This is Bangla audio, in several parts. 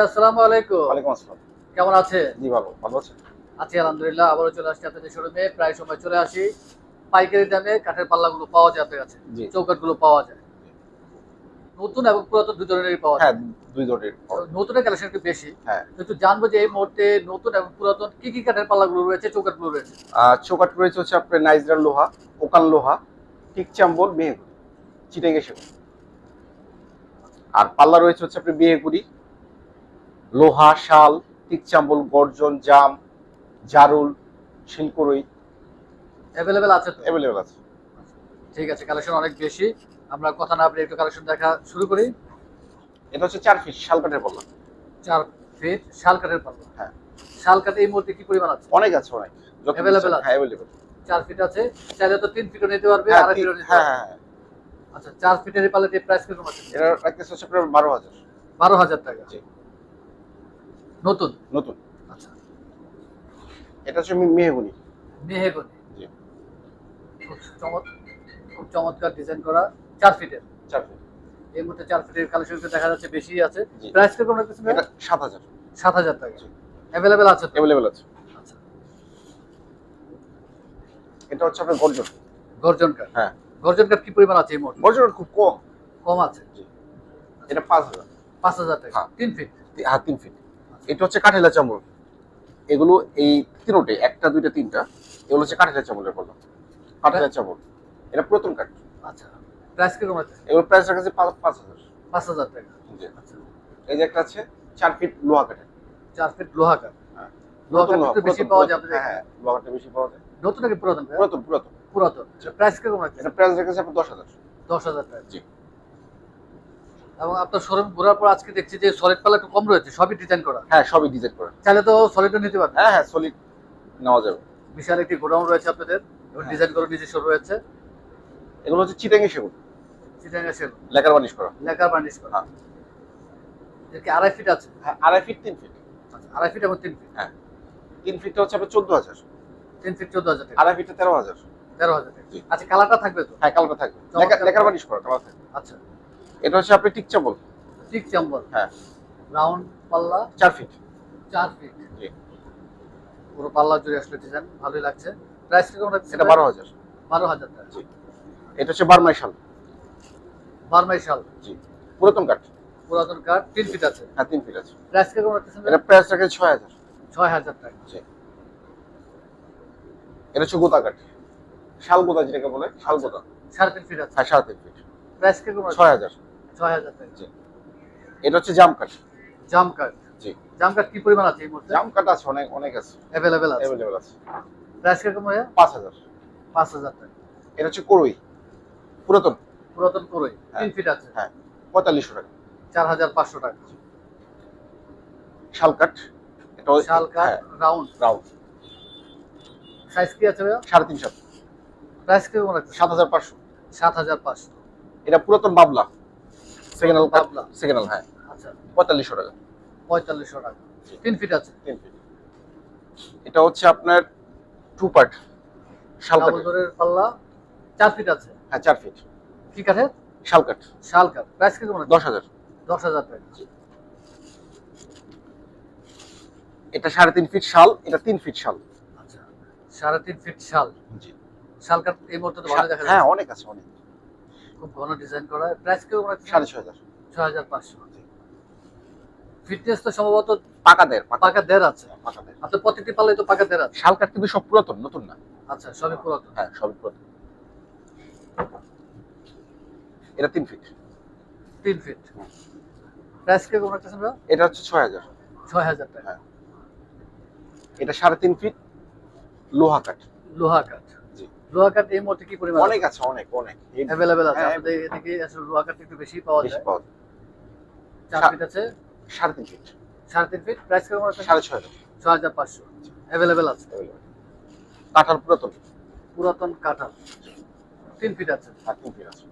ভাইয়া আসসালামু আলাইকুম। ওয়ালাইকুম আসসালাম। কেমন আছে জি ভালো। ভালো আছেন? আছি আলহামদুলিল্লাহ। আবারও চলে আসছি আপনাদের শোরুমে। প্রায় সময় চলে আসি। পাইকারি দামে কাঠের পাল্লাগুলো পাওয়া যায় আপনার কাছে? জি। চৌকাটগুলো পাওয়া যায়। নতুন এবং পুরাতন দুই ধরনেরই পাওয়া যায়। হ্যাঁ দুই ধরনের নতুনের কালেকশন একটু বেশি। হ্যাঁ। কিন্তু জানব যে এই মুহূর্তে নতুন এবং পুরাতন কি কি কাঠের পাল্লাগুলো রয়েছে চৌকাটগুলো রয়েছে? চৌকাট রয়েছে হচ্ছে আপনার নাইজরার লোহা ওকান লোহা টিক চাম্বল মেহেগুড়ি চিটাঙ্গে সেগুন। আর পাল্লা রয়েছে হচ্ছে আপনার মেহেগুড়ি লোহা শাল টিক চাম্বল গর্জন জাম জারুল শিলকুড়ই অ্যাভেলেবেল আছে তো? অ্যাভেলেবেল আছে। ঠিক আছে কালেকশন অনেক বেশি। আমরা কথা না বলে একটু কালেকশন দেখা শুরু করি। এটা হচ্ছে চার ফিট শাল কাঠের পাল্লা। চার ফিট শাল কাঠের পাল্লা। হ্যাঁ। শাল কাঠে এই মুহূর্তে কি পরিমাণ আছে? অনেক আছে অনেক। Available আছে? অ্যাভেলেবেল চার ফিট আছে। চাইলে তো তিন ফিটও নিতে পারবে হ্যাঁ আড়াই ফিটও নিতে হ্যাঁ হ্যাঁ হ্যাঁ। আচ্ছা চার ফিটের পাল্লাটির প্রাইস কীরকম আছে? এটা রাখতেছে হচ্ছে আপনার বারো হাজার। বারো হাজার টাকা। জি। নতুন? নতুন। আচ্ছা। এটা হচ্ছে মে- মেহগুনি। মেহেগনি। জি। খুব চমৎ খুব চমৎকার ডিজাইন করা চার ফিটের চার ফিট এই মুহূর্তে চার ফিটের কালেকশন দেখা যাচ্ছে বেশি আছে। প্রাইস কীরকম রাখতেছেন এটা সাত হাজার। সাত হাজার টাকা। অ্যাভেলেবেল আছে অ্যাভেলেবেল আছে। আচ্ছা। এটা হচ্ছে আপনার গর্জন। গর্জন কাঠ হ্যাঁ। গর্জন কাঠ কি পরিমাণ আছে এই মুহূর্তে? গর্জন খুব কম। কম আছে। এটা পাঁচ হাজার। পাঁচ হাজার টাকা। হ্যাঁ। তিন ফিট তি- হ্যাঁ তিন ফিট এটা হচ্ছে কাঠেলা চামড়। এগুলো এই তিনোটে একটা দুইটা তিনটা এগুলো হচ্ছে কাঠেলা চামড়ের পড়ল কাঠেলা চামড়। এটা পুরাতন কাঠ। আচ্ছা। প্রাইস কীরকম আছে? এগুলো প্রাইস রাখছে পাঁচ পাঁচ হাজার। পাঁচ হাজার টাকা। জি। আচ্ছা এই যে একটা আছে চার ফিট লোহা কাঠের। চার ফিট লোহা কাঠ। হ্যাঁ। বেশি পাওয়া যাবে। হ্যাঁ লোহা কাঠটা বেশি পাওয়া যায়। নতুন নাকি পুরাতন? পুরাতন পুরাতন। পুরাতন। প্রাইস কীরকম আছে? এটা প্রাইস রেখেছে আপনার দশ হাজার। দশ হাজার টাকা। জি। এবং আপনার শোরুম ঘোরার পর আজকে দেখছি যে সলিড পাল্লা একটু কম রয়েছে সবই ডিজাইন করা। হ্যাঁ সবই ডিজাইন করে। চাইলে তো সলিডও নিতে পারবেন। হ্যাঁ হ্যাঁ সলিড নেওয়া যাবে। বিশাল একটি গোডাউন রয়েছে আপনাদের এবং হ্যাঁ। ডিজাইন করা নিজস্ব রয়েছে। এগুলো হচ্ছে চিটাঙ্গি সেগুন। চিটাঙ্গা সেল লেকার বানিশ করা। লেকার বার্নিশ করা। হ্যাঁ। এর কি আড়াই ফিট আছে? হ্যাঁ আড়াই ফিট তিন ফিট আচ্ছা, আড়াই ফিট এবং তিন ফিট হ্যাঁ। তিন ফিটটা হচ্ছে আপনার চোদ্দ হাজার। তিন ফিট চোদ্দ হাজার আড়াই ফিটটা তেরো হাজার। তেরো হাজার আচ্ছা কালারটা থাকবে তো? হ্যাঁ কালারটা থাকবে। লেকার-। বানিশ করা কালার থাকবে। আচ্ছা। এটা হচ্ছে আপনি টিক চাবল টিক চাম্বল হ্যাঁ। রাউন্ড পাল্লা। চার ফিট চার ফিট জি। পুরো পাল্লা জুড়ে আসলে ডিজাইন ভালোই লাগছে। প্রাইস কীরকম রাখছে এটা বারো হাজার। বারো হাজার টাকা। এটা হচ্ছে বারমাই শাল। বারমাই শাল। জি। পুরাতন কাঠ। পুরাতন কাঠ তিন ফিট আছে। হ্যাঁ তিন ফিট আছে। প্রাইস কীরকম রাখতেছেন এটা প্রাইস রাখে ছয় হাজার। ছয় হাজার টাকা। জি। এটা হচ্ছে গোদা কাঠ। শাল গোদা যেটাকে বলে শাল গোদা সাড়ে তিন ফিট আছে। হ্যাঁ সাড়ে তিন ফিট প্রাইস রাখছে ছয় হাজার। ছয় হাজার টাকা। এটা হচ্ছে জাম কাঠ। জাম কাঠ। জি। জাম কাঠ কি পরিমাণ আছে এই মুহূর্তে? জাম কাঠ আছে অনেক অনেক আছে। অ্যাভেলেবেল আছে? অ্যাভেলেবেল আছে। প্রাইস কীরকম ভাইয়া? পাঁচ হাজার। পাঁচ হাজার টাকা। এটা হচ্ছে করই পুরাতন। পুরাতন করই হ্যাঁ। তিন ফিট আছে? হ্যাঁ। পঁয়তাল্লিশশো টাকা। চার হাজার পাঁচশো টাকা। শাল কাঠ। এটা ওই- শাল কাঠ হ্যাঁ। রাউন্ড। রাউন্ড। সাইজ কি আছে ভাইয়া? সাড়ে তিন সাত প্রাইস কীরকম রাখছে সাত হাজার পাঁচশো। সাত হাজার পাঁচশো। এটা পুরাতন বাবলা। হ্যান্ড বাবলা। হ্যাঁ। আচ্ছা। পঁয়তাল্লিশশো টাকা। পঁয়তাল্লিশশো টাকা। তিন ফিট আছে? তিন ফিট। এটা হচ্ছে আপনার টু পার্ট শাল ডাবল পাল্লা চার ফিট আছে? হ্যাঁ চার ফিট। কি কাঠের? শাল কাঠ। শাল কাঠ। প্রাইস কীরকম রাখছে দশ হাজার। দশ হাজার টাকা। এটা সাড়ে তিন ফিট শাল এটা তিন ফিট শাল। আচ্ছা। সাড়ে তিন ফিট শাল। জি। শাল কাঠ এই মুহূর্তে ভালো দেখা হ্যাঁ অনেক আছে অনেক। খুব ঘন ডিজাইন করা। প্রাইস রাখছে সাড়ে ছয় হাজার। ছয় হাজার পাঁচশো। ফিটনেস তো সম্ভবত পাকা দেড় পাকা দেড় আছে। দেড়। আপনার প্রত্যেকটি তো পাকা দেড় আছে। শাল কাঠ কিন্তু সব পুরাতন নতুন না। আচ্ছা সবই পুরাতন। হ্যাঁ সবই পুরাতন। এটা তিন ফিট তিন ফিট। প্রাইস কীরকম রাখতেছেন ভাইয়া? এটা হচ্ছে ছয় হাজার। ছয় হাজার টাকা। হ্যাঁ। এটা সাড়ে তিন ফিট লোহা কাঠ। লোহা কাঠ। লোহা কাঠ এই মুহূর্তে কি পরিমাণ? অনেক আছে অনেক অনেক। অ্যাভেলেবেল আছে। হ্যাঁ, আমাদের এদিকে আসলে লোহা কাঠ একটু বেশি পাওয়া বেশি যায়। পাওয়া যায়। চার ফিট আছে? সাড়ে তিন ফিট সাড়ে তিন ফিট প্রাইস কীরকম রাখতেছেন সাড়ে ছয় ছয় হাজার পাঁচশো। অ্যাভেলেবেল আছে। কাঠার পুরাতন। পুরাতন কাঠাল। তিন ফিট আছে। আর তিন ফিট আছে।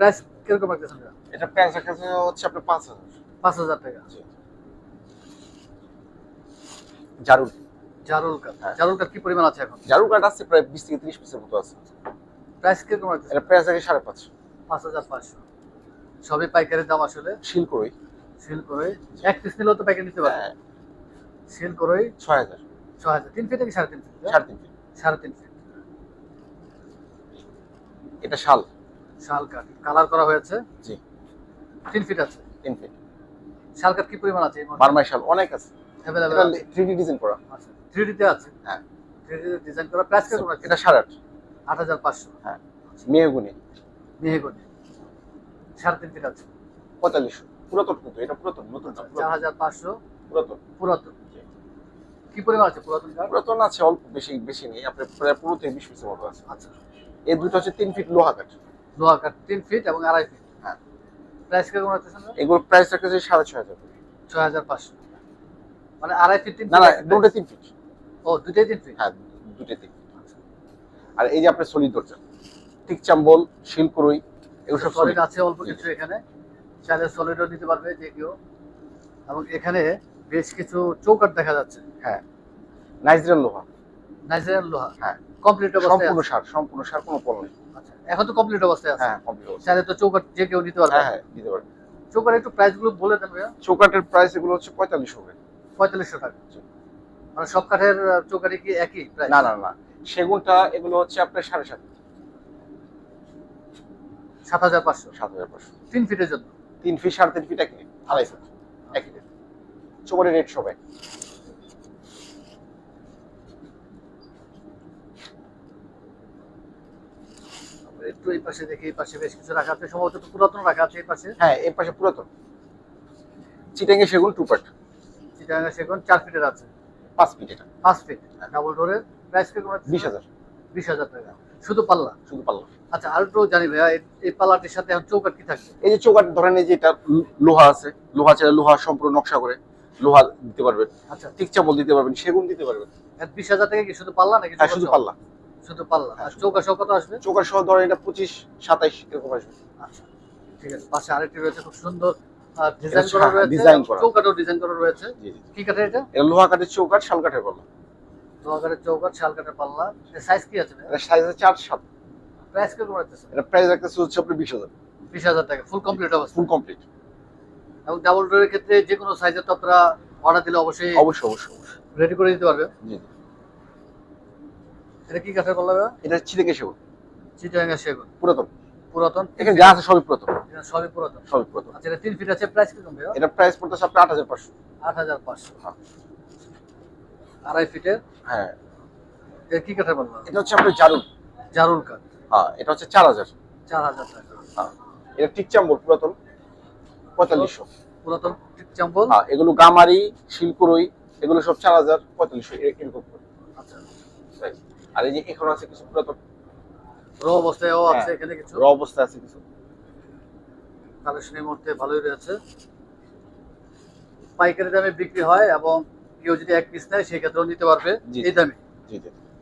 প্রাইস কীরকম রাখতেছেন? এটা প্রাইস রাখা হচ্ছে আপনার পাঁচ হাজার। পাঁচ হাজার টাকা। জারুল। জারুল কাঠ হ্যাঁ। জারুল কাঠ কি পরিমাণ আছে এখন? জারুল কাঠ আছে প্রায় বিশ থেকে ত্রিশ পিসের মতো আছে। প্রাইস কীরকম এটা প্রাইস রাখে সাড়ে পাঁচ পাঁচ হাজার পাঁচশো। সবই পাইকারি দাম আসলে? শিল করই সিল করে এক পিস নিলেও তো প্যাকেট নিতে পারবে। হ্যাঁ, সিল করে ছয় হাজার। ছ হাজার। তিন ফিট কি সাড়ে তিন ফিট? সাড়ে তিন ফিট। সাড়ে তিন ফিট। এটা শাল। শাল কাঠ। কালার করা হয়েছে? জি। তিন ফিট আছে? তিন ফিট। শাল কাঠ কি পরিমাণ আছে বারমাই শাল। অনেক আছে। অ্যাভেলেবেল থ্রি ডি ডিজাইন করা। আচ্ছা। থ্রি ডিতে আছে। হ্যাঁ। থ্রি ডিতে ডিজাইন করা প্রাইস কেমন আছে এটা সাড়ে আট। আট হাজার পাঁচশো। মেয়েগুনি মেহেগুনি। সাড়ে তিন ফিট আছে। পঁয়তাল্লিশশো। পুরাতন কিন্তু এটা পুরাতন নতুন চার হাজার পাঁচশো। পুরাতন। পুরাতন। কি পরিমাণ আছে পুরাতন পুরাতন আছে অল্প বেশি বেশি নেই। আপনার প্রায় পনেরো থেকে বিশ পিসের মতো আছে। আচ্ছা। এই দুটো হচ্ছে তিন ফিট লোহা কাঠ। লোহা কাঠ তিন ফিট এবং আড়াই ফিট। হ্যাঁ। প্রাইস কেমন আছে এগুলোর প্রাইস রাখতেছে সাড়ে ছয় হাজার। ছয় হাজার পাঁচশো। মানে আড়াই ফিট না না দুটো তিন ফিট। ও দুটাই তিন ফিট হ্যাঁ দুটো তিন feet। আর এই যে আপনার সলিড দরজা ঠিক চাম্বল শিলকুরুই এগুলো সব সলিড আছে অল্প কিছু এখানে। চাইলে সলিডও নিতে পারবে যে কেউ। এবং এখানে বেশ কিছু চৌকাট দেখা যাচ্ছে। হ্যাঁ। নাইজরাল লোহা। নাইজেরিয়ান লোহা। হ্যাঁ। কমপ্লিট অবস্থায় সম্পূর্ণ সার সম্পূর্ণ সার কোনো পল নেই। আচ্ছা এখন তো কমপ্লিট অবস্থায় আছে। হ্যাঁ কমপ্লিট অবস্থা চাইলে তো চৌকাট যে কেউ নিতে পারবে। হ্যাঁ হ্যাঁ দিতে পারবেন চৌকাট একটু প্রাইসগুলো বলে দেন ভাইয়া। চৌকাটের প্রাইস এগুলো হচ্ছে পঁয়তাল্লিশশো করে পঁয়তাল্লিশশো টাকা। মানে সব কাঠের আহ, চৌকাঠই কি একই প্রাইস না না না সেগুনটা এগুলো হচ্ছে আপনার সাড়ে সাত। সাত হাজার পাঁচশো। সাত হাজার পাঁচশো। তিন ফিটের জন্য? তিন ফিট সাড়ে তিন ফিট একই। আড়াই ফিট একই চৌকাটের রেট সবাই। একটু এই পাশে দেখি এই পাশে বেশ কিছু রাখা আছে। সম্ভবত পুরাতন রাখা আছে এই পাশে। হ্যাঁ এর পাশে পুরাতন। চিটাঙ্গে সেগুন টু পার্ট চিটাগাঙ্গা সেগুন চার ফিটের আছে। পাঁচ ফিট এটা। পাঁচ ফিট ডাবল ডোরের প্রাইস আছে বিশ হাজার। বিশ হাজার টাকা। শুধু পাল্লা? শুধু পাল্লা। আচ্ছা আর একটু জানি ভাইয়া এই- পাল্লাটির সাথে চৌকাট কি থাকবে? এই যে চৌকাট ধরেন এই যে এটা লোহা আছে। লোহা চাইলে লোহা সম্পূর্ণ নকশা করে লোহা দিতে পারবেন। আচ্ছা। ঠিক চাবল দিতে পারবেন সেগুন দিতে পারবেন। বিশ হাজার টাকা কি শুধু পাল্লা নাকি হ্যাঁ শুধু? পাল্লা। শুধু পাল্লা। আর হ্যাঁ, চৌকা সহ কত আসবে? চৌকাট সহ ধরেন এটা পঁচিশ সাতাইশ এরকম আসবে। আচ্ছা ঠিক আছে। পাশে আরেকটি রয়েছে খুব সুন্দর ডিজাইন করা হ্যাঁ, রয়েছে design করা। চৌকাটও ডিজাইন করা রয়েছে। জি জি কি কাঠের এটা? এটা লোহা কাঠের চৌকাট শাল কাঠের পাল্লা। দোয়াগারের চৌকাট শাল কাঠের পাল্লা সাইজ কি আছে এটা সাইজ আছে চার সাত। প্রাইস কে কমাতেছে এটা প্রাইস রাখতেছে হচ্ছে আপনার বিশ হাজার। টাকা ফুল কমপ্লিট অবস্থা। ফুল কমপ্লিট এবং ডাবল ডোরের ক্ষেত্রে যে কোনো সাইজের তো আপনারা অর্ডার দিলে অবশ্যই অবশ্যই অবশ্যই রেডি করে দিতে পারবে জি এটা কি কাঠের পাল্লা এটা চিটাঙ্গে সেগুন চিটাগাঙ্গা সেগুন পুরাতন। পুরাতন। এখানে যা আছে সবই পুরাতন। সবই পুরাতন। সবই পুরাতন। আচ্ছা এটা তিন ফিট আছে প্রাইস কি কমবে এটা প্রাইস পড়তেছে আপনার আট হাজার পাঁচশো। আট হাজার পাঁচশো। হ্যাঁ। আড়াই ফিটের হ্যাঁ। এটা কি কাঠের পাল্লা এটা হচ্ছে আপনার জারুল। জারুল কাঠ। হ্যাঁ এটা হচ্ছে চার হাজার। চার হাজার টাকা। হ্যাঁ। এটা ঠিক চাম্বল পুরাতন? পঁয়তাল্লিশশো। পুরাতন চাম্বল? হ্যাঁ এগুলো গামারি শিলকুরই এগুলো সব চার হাজার পঁয়তাল্লিশশো এ- এরকম আচ্ছা। আর এই যে এখন আছে কিছু পুরাতন। র অবস্থায়ও আছে হ্যাঁ। এখানে কিছু? র অবস্থায় আছে কিছু। কালেকশনের মধ্যে ভালোই রয়েছে। পাইকারি দামে বিক্রি হয় এবং কেউ যদি এক পিস নেয় সেই ক্ষেত্রেও নিতে পারবে এই দামে।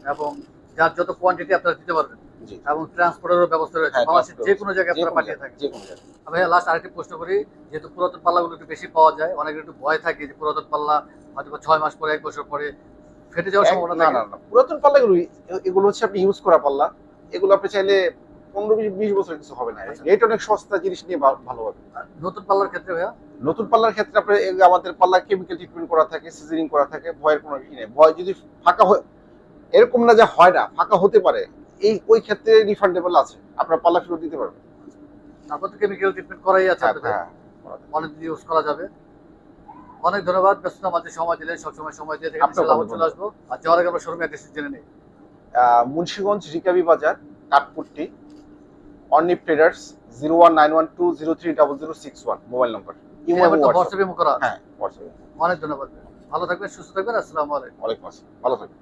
এবং যার যত কোয়ান্টিটি আপনারা দিতে পারবেন। এবং ট্রান্সপোর্টেরও ব্যবস্থা রয়েছে। হ্যাঁ, বাংলাদেশের যে কোনো জায়গায় আপনারা পাঠিয়ে থাকেন। ভাইয়া লাস্ট আরেকটি প্রশ্ন করি। যেহেতু পুরাতন পাল্লাগুলো একটু বেশি পাওয়া যায় অনেকের একটু ভয় থাকে যে পুরাতন পাল্লা হয়তো ছয় মাস পরে এক বছর পরে ফেটে যাওয়ার সম্ভাবনা না না পুরাতন পাল্লাগুলো এগুলো হচ্ছে আপনি ইউজ করা পাল্লা। এগুলো আপনি চাইলে পনেরো বিশ বিশ বছর কিছু হবে না। আচ্ছা। রেট অনেক সস্তা জিনিস নিয়ে ভালো হবে। নতুন পাল্লার ক্ষেত্রে ভাইয়া? নতুন পাল্লার ক্ষেত্রে আপনার আমাদের পাল্লা কেমিক্যাল ট্রিটমেন্ট করা থাকে সিজনিং করা থাকে ভয়ের কোনো ই নেই। ভয় যদি ফাঁকা হয় এরকম না যে হয় না ফাঁকা হতে পারে। এই ওই ক্ষেত্রে রিফান্ডেবল আছে। আপনার পাল্লা ফেরত দিতে পারবেন। তারপর তো কেমিক্যাল ট্রিটমেন্ট করাই আছে হ্যাঁ, আপনাদের। হ্যাঁ। ইউজ করা যাবে। অনেক ধন্যবাদ। ব্যস্ত আমাদের সময় দিলেন সবসময় সময় দিয়ে থেকে চলে আসব। আর যাওয়ার আগে আমরা শোরুম অ্যাড্রেস জেনে নিই Munshiganj Rikabi Bazar Kathpotti Arnip traders zero one nine one two zero three double zero six one mobile number হোয়াটসঅ্যাপে হোয়াটসঅ্যাপে করা হ্যাঁ হোয়াটসঅ্যাপ অনেক ধন্যবাদ। ভালো থাকবেন সুস্থ থাকবেন আসসালামু আলাইকুম। ওয়ালাইকুম আসসালাম। ভালো থাকবেন।